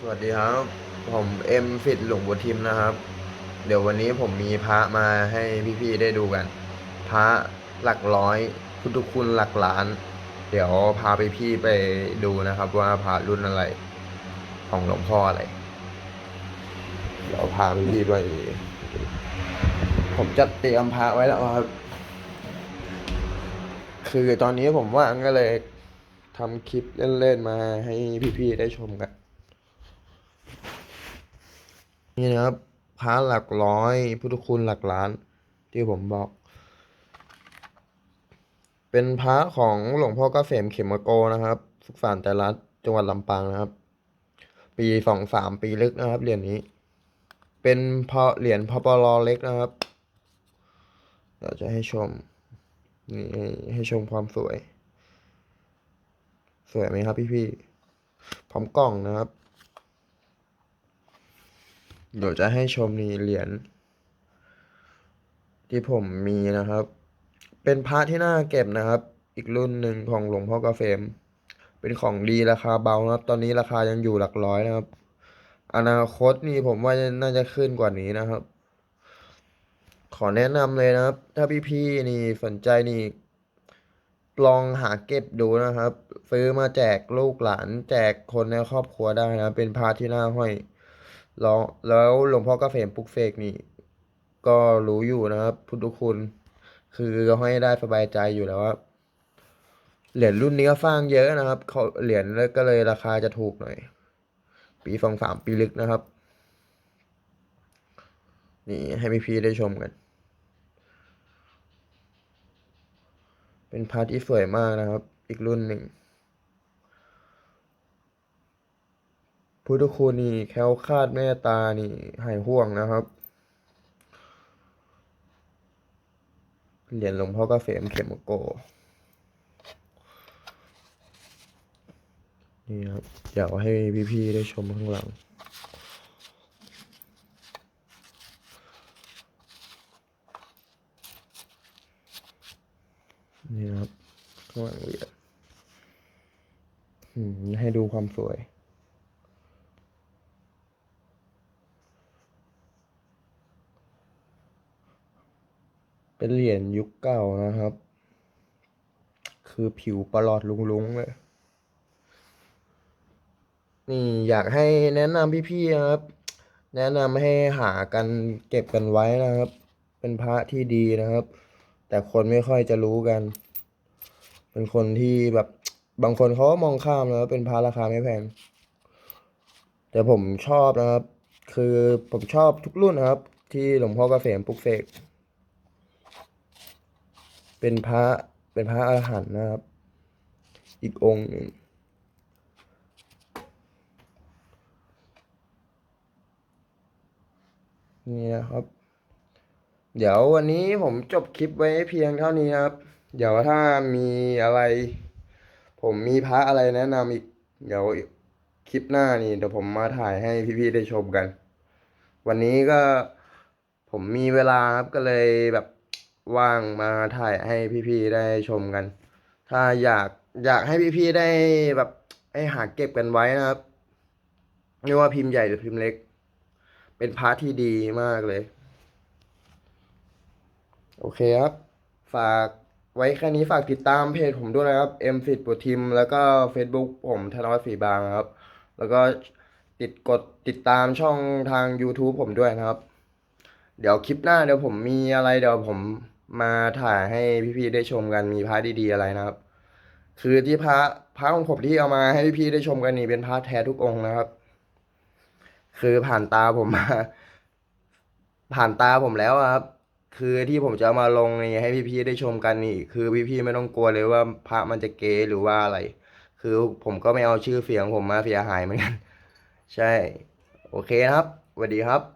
สวัสดีครับ ผมเอ็มฟิตหลวงบัวทิมนะครับ เดี๋ยววันนี้ผมมีพระมาให้พี่ๆได้ดูกัน พระหลักร้อยพุทธคุณหลักล้าน เดี๋ยวพาไปพี่ไปดูนะครับ ว่าพระรุ่นอะไร ของหลวงพ่ออะไร เดี๋ยวพาพี่ไปผมจัดเตรียมพระไว้แล้วครับ คือตอนนี้ผมว่างก็เลยทำคลิปเล่นๆมาให้พี่ๆได้ชมกัน นี่นะครับพระหลักร้อยพุทธคุณหลักล้าน ที่ผมบอก เป็นพระของหลวงพ่อเกษมเขมโกนะครับ สุขสานแต่รัฐจังหวัดลำปางนะครับ ปีสองสามปีลึกนะครับเหรียญนี้ เป็นพอเหรียญพปลเล็กนะครับเดี๋ยวจะให้ชมนี่ให้ให้ชมความสวย สวยไหมครับพี่ๆพร้อมกล่องนะครับ เดี๋ยวจะให้ชมนี่เหรียญที่ผมมีนะครับ เป็นพระที่น่าเก็บนะครับ อีกรุ่นหนึ่งของหลวงพ่อกาเฟม เป็นของดีราคาเบานะครับ ตอนนี้ราคายังอยู่หลักร้อยนะครับ อนาคตนี่ผมว่าน่าจะขึ้นกว่านี้นะครับ ขอแนะนำเลยนะครับ ถ้าพี่ๆนี่สนใจนี่ลองหาเก็บดูนะครับ ซื้อมาแจกลูกหลาน แจกคนในครอบครัวได้นะ เป็นพระที่น่าห้อย แล้วแล้วหลวงพ่อกาเฟมปุกเสกนี่ ก็รู้อยู่นะครับพุทธคุณ คือให้ได้สบายใจอยู่แล้วว่าเหรียญรุ่นนี้ก็สร้างเยอะนะครับเขาเหรียญแล้วก็เลยราคาจะถูกหน่อย ปีสองสามปีลึกนะครับ นี่ให้พี่ๆได้ชมกัน เป็นพาร์ทที่สวยมากนะครับ อีกรุ่นหนึ่ง พุทธคุณนี่แคล้วคาดเมตตานี่หายห่วงนะครับ เหรียญหลวงพ่อกเกษมเขมโก นี่ครับเดี๋ยวให้พี่ๆได้ชมข้างหลังนี่ครับข้างหลังเหรียญให้ดูความสวย เป็นเหรียญยุคเก่านะครับ คือผิวประหลอดลุงๆเลยนี่อยากให้แนะนำพี่ๆนะครับ แนะนำให้หากันเก็บกันไว้นะครับ เป็นพระที่ดีนะครับ แต่คนไม่ค่อยจะรู้กัน เป็นคนที่แบบบางคนเขาก็มองข้ามนะครับเป็นพระราคาไม่แพงแต่ผมชอบนะครับ คือผมชอบทุกรุ่นนะครับ ที่หลวงพ่อเกษมปลุกเสก เป็นพระเป็นพระอรหันต์นะครับ อีกองค์หนึ่งนี่นะครับ เดี๋ยววันนี้ผมจบคลิปไว้เพียงเท่านี้ครับ เดี๋ยวถ้ามีอะไร ผมมีพระอะไรแนะนำอีก เดี๋ยวคลิปหน้านี่เดี๋ยวผมมาถ่ายให้พี่ๆได้ชมกัน วันนี้ก็ผมมีเวลาครับก็เลยแบบ ว่างมาถ่ายให้พี่ๆได้ชมกัน ถ้าอยากอยากให้พี่ๆได้แบบให้หาเก็บกันไว้นะครับไม่ว่าพิมพ์ใหญ่หรือพิมพ์เล็ก เป็นพาร์ทที่ดีมากเลย โอเคครับ ฝากไว้แค่นี้ฝากติดตามเพจผมด้วยนะครับ M f i t ปุทิมแล้วก็ Facebook ผมธนวัฒน์ศรีบางครับ แล้วก็ติดกดติดตามช่องทาง YouTube ผมด้วยนะครับ เดี๋ยวคลิปหน้าเดี๋ยวผมมีอะไรเดี๋ยวผม มาถ่ายให้พี่ๆได้ชมกันมีพร์ทดีๆอะไรนะครับ คือที่พระพระของผมที่เอามาให้พี่ๆได้ชมกันนี่เป็นพระแท้ทุกองค์นะครับ คือผ่านตาผมมา ผ่านตาผมแล้วครับ คือที่ผมจะเอามาลงนี่ให้พี่ๆได้ชมกันนี่ คือพี่ๆไม่ต้องกลัวเลยว่าพระมันจะเก๋หรือว่าอะไร คือผมก็ไม่เอาชื่อเสียงผมมาเสียหายเหมือนกัน ใช่ โอเคครับสวัสดีครับ